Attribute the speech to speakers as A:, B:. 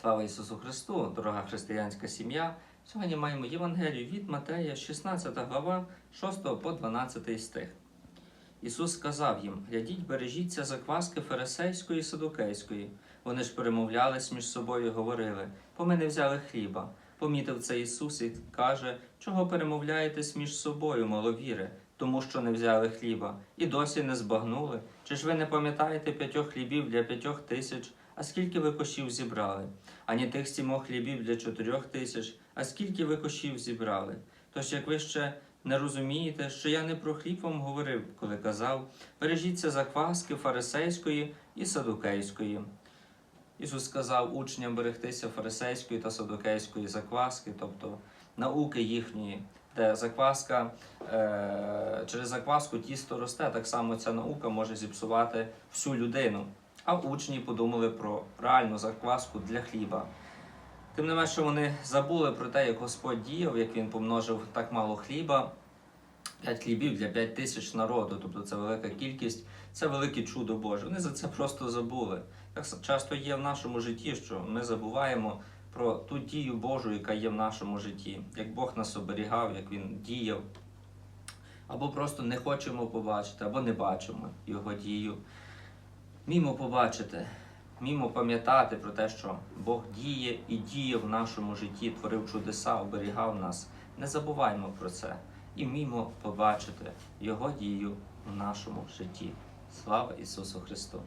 A: Слава Ісусу Христу, дорога християнська сім'я. Сьогодні маємо Євангелію від Матея, 16 глава, 6 по 12 стих. Ісус сказав їм: Глядіть, бережіться закваски фарисейської і садукейської. Вони ж перемовлялись між собою і говорили: по мене взяли хліба. Помітив це Ісус і каже, чого перемовляєтесь між собою, маловіри, тому що не взяли хліба, і досі не збагнули. Чи ж ви не пам'ятаєте п'ятьох хлібів для п'ятьох тисяч, а скільки ви кошів зібрали? Ані тих сімох хлібів для чотирьох тисяч, а скільки ви кошів зібрали? Тож, як ви ще не розумієте, що я не про хліб вам говорив, коли казав, бережіться закваски фарисейської і садукейської. Ісус сказав учням берегтися фарисейської та садукейської закваски, тобто науки їхньої, де закваска е, через закваску тісто росте, так само ця наука може зіпсувати всю людину. А учні подумали про реальну закваску для хліба. Тим не менше, вони забули про те, як Господь діяв, як він помножив так мало хліба, 5 хлібів для 5 тисяч народу, тобто це велика кількість, це велике чудо Боже. Вони за це просто забули. Так часто є в нашому житті, що ми забуваємо про ту дію Божу, яка є в нашому житті, як Бог нас оберігав, як Він діяв. Або просто не хочемо побачити, або не бачимо Його дію. Мімо побачити, мімо пам'ятати про те, що Бог діє і діє в нашому житті, творив чудеса, оберігав нас. Не забуваймо про це і мімо побачити Його дію в нашому житті. Слава Ісусу Христу!